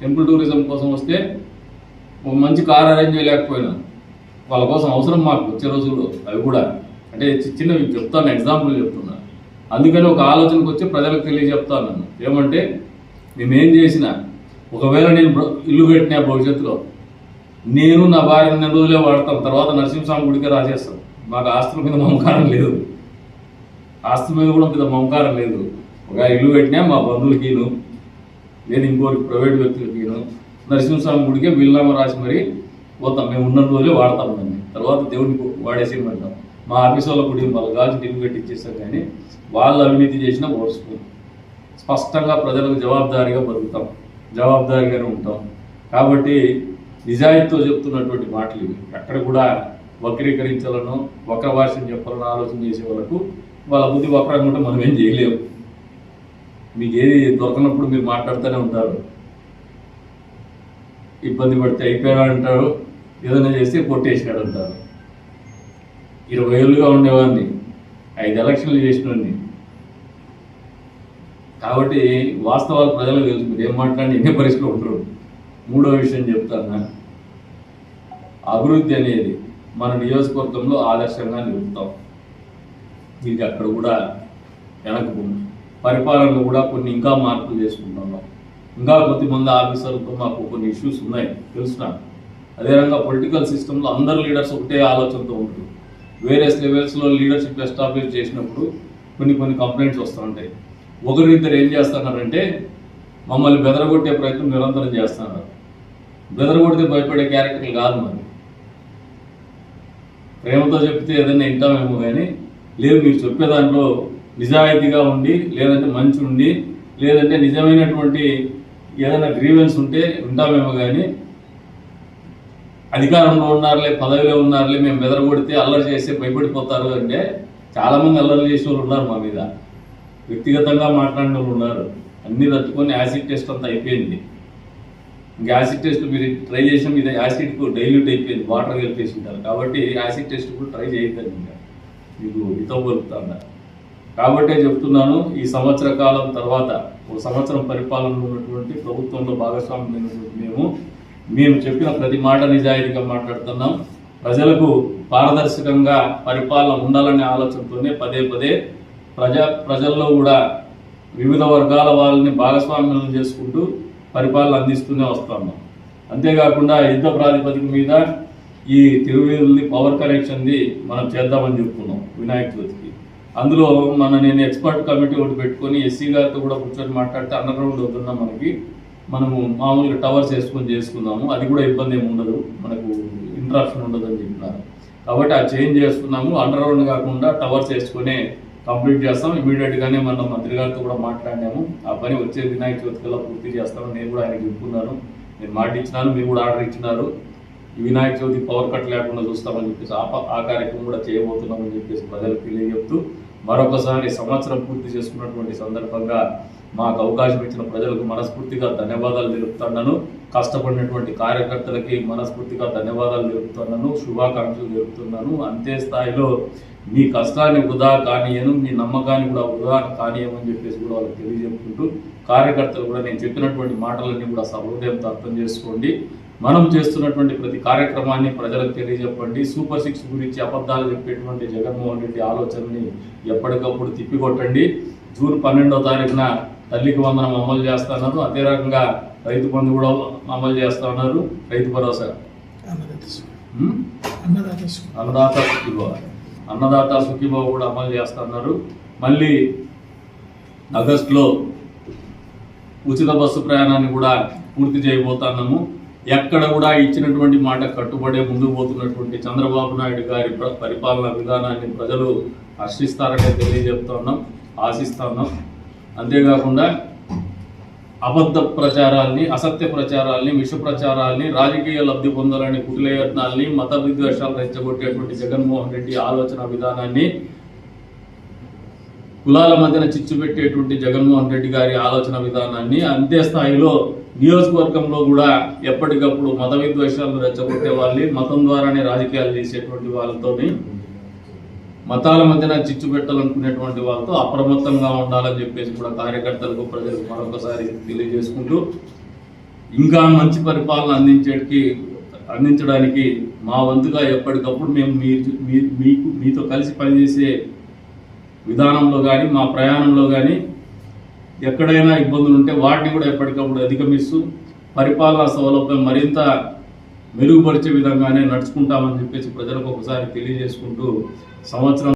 Temple tourism కోసం వస్తే ఒక మంచి కార్ అరేంజ్ చేయలేకపోయినా. వాళ్ళ కోసం అవసరం మాకు వచ్చే రోజుల్లో అవి కూడా. అంటే చిన్న చెప్తాను ఎగ్జాంపుల్ చెప్తున్నా. అందుకని ఒక ఆలోచనకు వచ్చి ప్రజలకు తెలియజెప్తాను నన్ను. ఏమంటే మేమేం చేసినా ఒకవేళ నేను ఇల్లు కట్టిన భవిష్యత్తులో నేను నా భార్య నెల రోజులే వాడతాం తర్వాత నరసింహస్వామి గుడికి రాసేస్తాం మాకు ఆస్తుల మీద మమకారం లేదు. ఆస్తుల మీద కూడా పెద్ద మమకారం లేదు. ఒక ఇల్లు కట్టినా మా బంధువులకిను లేదు ఇంకోరికి ప్రైవేట్ వ్యక్తులకిను నరసింహస్వామి గుడికే బిల్లామ రాసి మరి పోతాం. మేము ఉన్న రోజులే వాడతాం దాన్ని. తర్వాత దేవుడికి వాడేసేయమంటాం మా ఆఫీస్ వాళ్ళ గుడి వాళ్ళ గాజు టిల్లు కట్టి ఇచ్చేస్తాం కానీ వాళ్ళు అవినీతి చేసినా ఓర్చుకోం స్పష్టంగా ప్రజలకు జవాబుదారీగా బతుకుతాం. జవాబుదారీగానే ఉంటాం. కాబట్టి నిజాయితీతో చెప్తున్నటువంటి మాటలు ఇవి. ఎక్కడ కూడా వక్రీకరించాలను వక్ర భాషను చెప్పాలని ఆలోచన చేసే వాళ్ళకు వాళ్ళ బుద్ధి వక్రంగా ఉంటే మనం ఏం చేయలేము మీకు ఏది దొరకనప్పుడు మీరు మాట్లాడుతూనే ఉంటారు. ఇబ్బంది పడితే అయిపోయాడు అంటారు. ఏదైనా చేస్తే కొట్టేసినాడు అంటారు. ఇరవై ఏళ్ళుగా ఉండేవాడిని. ఐదు ఎలక్షన్లు చేసినవాడిని కాబట్టి వాస్తవాలు ప్రజలకు తెలుసు మీరు ఏం మాట్లాడి ఎన్ని పరిస్థితులు ఉంటారు. మూడో విషయం చెప్తాను? అభివృద్ధి అనేది మన నియోజకవర్గంలో ఆదర్శంగా నిలుపుతాం. దీనికి అక్కడ కూడా వెనక్కు పరిపాలనలో కూడా కొన్ని ఇంకా మార్పులు చేసుకుంటున్నాం. ఇంకా కొద్దిమంది ఆఫీసర్లతో మాకు కొన్ని ఇష్యూస్ ఉన్నాయి. తెలుసు నాకు అదే విధంగా పొలిటికల్ సిస్టంలో అందరు లీడర్స్ ఒకటే ఆలోచనతో ఉంటారు. వేరియస్ లెవెల్స్లో లీడర్షిప్ ఎస్టాబ్లిష్ చేసినప్పుడు కొన్ని కొన్ని కంప్లైంట్స్ వస్తూ ఉంటాయి. ఒకరిద్దరు ఏం చేస్తున్నారంటే మమ్మల్ని బెదరగొట్టే ప్రయత్నం నిరంతరం చేస్తున్నారు. బెదరగొడితే భయపడే క్యారెక్టర్లు కాదు మరి. ప్రేమతో చెప్తే ఏదైనా వింటామేమో కానీ లేదు మీరు చెప్పే దాంట్లో నిజాయితీగా ఉండి లేదంటే మంచి ఉండి లేదంటే నిజమైనటువంటి ఏదైనా గ్రీవెన్స్ ఉంటే ఉంటామేమో కానీ అధికారంలో ఉన్నారులే పదవిలో ఉన్నారులే మేము బెదరగొడితే అల్లరి చేస్తే భయపడిపోతారు అంటే చాలామంది అల్లరి చేసే వాళ్ళు ఉన్నారు మా మీద. వ్యక్తిగతంగా మాట్లాడిన వాళ్ళు ఉన్నారు. అన్నీ తట్టుకొని యాసిడ్ టెస్ట్ అంతా అయిపోయింది. ఇంకా యాసిడ్ టెస్ట్ మీరు ట్రై చేసాం ఇది యాసిడ్ డైల్యూట్ అయిపోయింది వాటర్ కలిపేసి ఉంటారు. కాబట్టి యాసిడ్ టెస్ట్ కూడా ట్రై చేయొద్దండి ఇంకా. మీకు హితవలుపుతాను కాబట్టే చెప్తున్నాను ఈ సంవత్సర కాలం తర్వాత ఒక సంవత్సరం పరిపాలనలో ఉన్నటువంటి ప్రభుత్వంలో భాగస్వామ్యం మేము మేము చెప్పిన ప్రతి మాట నిజాయితీగా మాట్లాడుతున్నాం. ప్రజలకు పారదర్శకంగా పరిపాలన ఉండాలనే ఆలోచనతోనే పదే పదే ప్రజా ప్రజల్లో కూడా వివిధ వర్గాల వాళ్ళని భాగస్వామ్యం చేసుకుంటూ పరిపాలన అందిస్తూనే వస్తున్నాం. అంతేకాకుండా యుద్ధ ప్రాతిపదిక మీద ఈ తిరువీధుల్ని పవర్ కనెక్షన్ది మనం చేద్దామని చెప్పుకున్నాం వినాయక చవితికి. అందులో మన నేను ఎక్స్పర్ట్ కమిటీ ఒకటి పెట్టుకొని ఎస్సీ గారితో కూడా కూర్చొని మాట్లాడితే అండర్గ్రౌండ్ గ్రౌండ్ మనకి మనము మామూలుగా టవర్స్ వేసుకొని చేసుకుందాము. అది కూడా ఇబ్బంది ఏమి ఉండదు. మనకు ఇంట్రాక్షన్ ఉండదు అని చెప్పినారు. కాబట్టి ఆ చేంజ్ చేసుకున్నాము అండర్గ్రౌండ్ కాకుండా టవర్స్ వేసుకునే కంప్లీట్ చేస్తాం. ఇమీడియట్గానే మన మంత్రి గారితో కూడా మాట్లాడినాము. ఆ పని వచ్చే వినాయక చవితి కల్లా పూర్తి చేస్తామని నేను కూడా ఆయనకి చెప్పుకున్నాను. నేను మాట ఇచ్చినాను. మీరు కూడా ఆర్డర్ ఇచ్చినారు. వినాయక చవితి పవర్ కట్ లేకుండా చూస్తామని చెప్పేసి ఆ ప- ఆ కార్యక్రమం కూడా చేయబోతున్నామని చెప్పేసి ప్రజలకు తెలియజెప్తూ మరొకసారి సంవత్సరం పూర్తి చేసుకున్నటువంటి సందర్భంగా మాకు అవకాశం ఇచ్చిన ప్రజలకు మనస్ఫూర్తిగా ధన్యవాదాలు తెలుపుతున్నాను. కష్టపడినటువంటి కార్యకర్తలకి మనస్ఫూర్తిగా ధన్యవాదాలు తెలుపుతున్నాను. శుభాకాంక్షలు తెలుపుతున్నాను. అంతే స్థాయిలో మీ కష్టాన్ని వృధా కానీయను మీ నమ్మకాన్ని కూడా వృధా కానీయమని చెప్పేసి కూడా వాళ్ళకి తెలియజెప్పుకుంటూ కార్యకర్తలు కూడా నేను చెప్పినటువంటి మాటలన్నీ కూడా సహృదయంతో అర్థం చేసుకోండి. మనం చేస్తున్నటువంటి ప్రతి కార్యక్రమాన్ని ప్రజలకు తెలియజెప్పండి. సూపర్ సిక్స్ గురించి అబద్ధాలు చెప్పేటువంటి జగన్మోహన్ రెడ్డి ఆలోచనని ఎప్పటికప్పుడు తిప్పికొట్టండి. జూన్ పన్నెండో తారీఖున తల్లికి వందనం అమలు చేస్తున్నారు అదే రకంగా రైతు బంధు కూడా అమలు చేస్తా ఉన్నారు రైతు భరోసా. అన్నదాత సుఖీభావ. అన్నదాత సుఖీభావ. కూడా అమలు చేస్తున్నారు మళ్ళీ ఆగస్టులో ఉచిత బస్సు ప్రయాణాన్ని కూడా పూర్తి చేయబోతున్నాము. ఎక్కడ కూడా ఇచ్చినటువంటి మాట కట్టుబడే ముందుకు పోతున్నటువంటి చంద్రబాబు నాయుడు గారి ప్ర- పరిపాలనా విధానాన్ని ప్రజలు హర్షిస్తారనే తెలియజెప్తున్నాం ఆశిస్తున్నాం అంతేకాకుండా అబద్ధ ప్రచారాల్ని అసత్య ప్రచారాల్ని విష ప్రచారాల్ని రాజకీయ లబ్ధి పొందాలని కుటిలయత్నాల్ని మత విద్వేషాలు రెచ్చగొట్టేటువంటి జగన్మోహన్ రెడ్డి ఆలోచన విధానాన్ని కులాల మధ్యన చిచ్చు పెట్టేటువంటి జగన్మోహన్ రెడ్డి గారి ఆలోచన విధానాన్ని అంతే స్థాయిలో నియోజకవర్గంలో కూడా ఎప్పటికప్పుడు మత విద్వేషాలను రెచ్చగొట్టే వాళ్ళని మతం ద్వారానే రాజకీయాలు చేసేటువంటి వాళ్ళతోని మతాల మధ్యన చిచ్చు పెట్టాలనుకునేటువంటి వాళ్ళతో అప్రమత్తంగా ఉండాలని చెప్పేసి కూడా కార్యకర్తలకు ప్రజలకు మరొకసారి తెలియజేసుకుంటూ ఇంకా మంచి పరిపాలన అందించేటికి అందించడానికి మా వంతుగా ఎప్పటికప్పుడు మేము మీకు మీతో కలిసి పనిచేసే విధానంలో కానీ మా ప్రయాణంలో కానీ ఎక్కడైనా ఇబ్బందులు ఉంటే వాటిని కూడా ఎప్పటికప్పుడు అధిగమిస్తూ పరిపాలనా సౌలభ్యం మరింత మెరుగుపరిచే విధంగానే నడుచుకుంటామని చెప్పేసి ప్రజలకు ఒకసారి తెలియజేసుకుంటూ సంవత్సరం